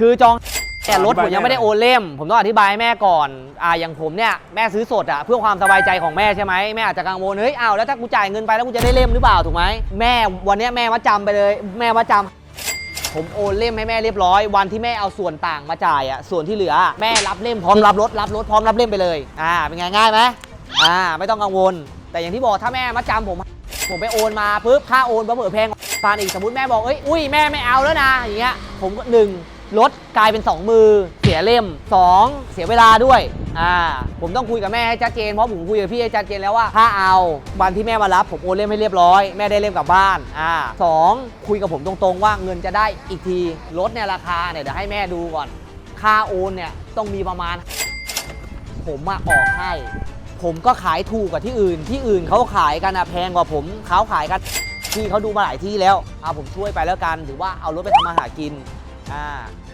คือจองแต่รถผมยังไม่ได้โอนเล่ม ผมต้องอธิบายให้แม่ก่อน อ่าอย่างผมเนี่ยแม่ซื้อสดอะเพื่อความสบายใจของแม่ใช่ไหมแม่อาจจะกังวลเฮ้ยอ้าวแล้วถ้ากูจ่ายเงินไปแล้วกูจะได้เล่มหรือเปล่าถูกไหมแม่วันเนี้ยแม่มาจำไปเลย แม่มาจำผมโอนเล่มให้แม่เรียบร้อย วันที่แม่เอาส่วนต่างมาจ่ายอะส่วนที่เหลือแม่รับเล่มพร้อมรับรถรับรถพร้อมรับเล่มไปเลยอ่าเป็นไงง่ายไหมอ่าไม่ต้องกังวล แต่อย่างที่บอกถ้าแม่มาจำผม ผมไปโอนมาปุ๊บค่าโอนเผื่อๆแพงกว่าฟานอีกสมมติแม่บอกเอ้ยอุ้ยแม่ไม่เอาแล้วนะอย่างเงี้ยผมก็หนึ่ง ลดกลายเป็น 2 มือ เสียเล่ม 2 เสียเวลาด้วยอ่าผมต้องคุยกับแม่ให้ชัดเจนเพราะผมคุยกับพี่ให้ชัดเจนแล้วว่าถ้าเอาวันที่แม่มารับผมโอนเล่มให้เรียบร้อย แม่ได้เล่มกลับบ้านอ่าสองคุยกับผมตรงๆว่าเงินจะได้อีกทีลดเนี่ยราคาเนี่ยเดี๋ยวให้แม่ดูก่อน ค่าโอนเนี่ยต้องมีประมาณ ผมมาออกให้ ผมก็ขายถูกกว่าที่อื่น ที่อื่นเขาขายกันอะแพงกว่าผมเขาขายกันที่เขาดูมาหลายที่แล้วเอาผมช่วยไปแล้วกันถือว่าเอารถไปทำมาหากิน อ่า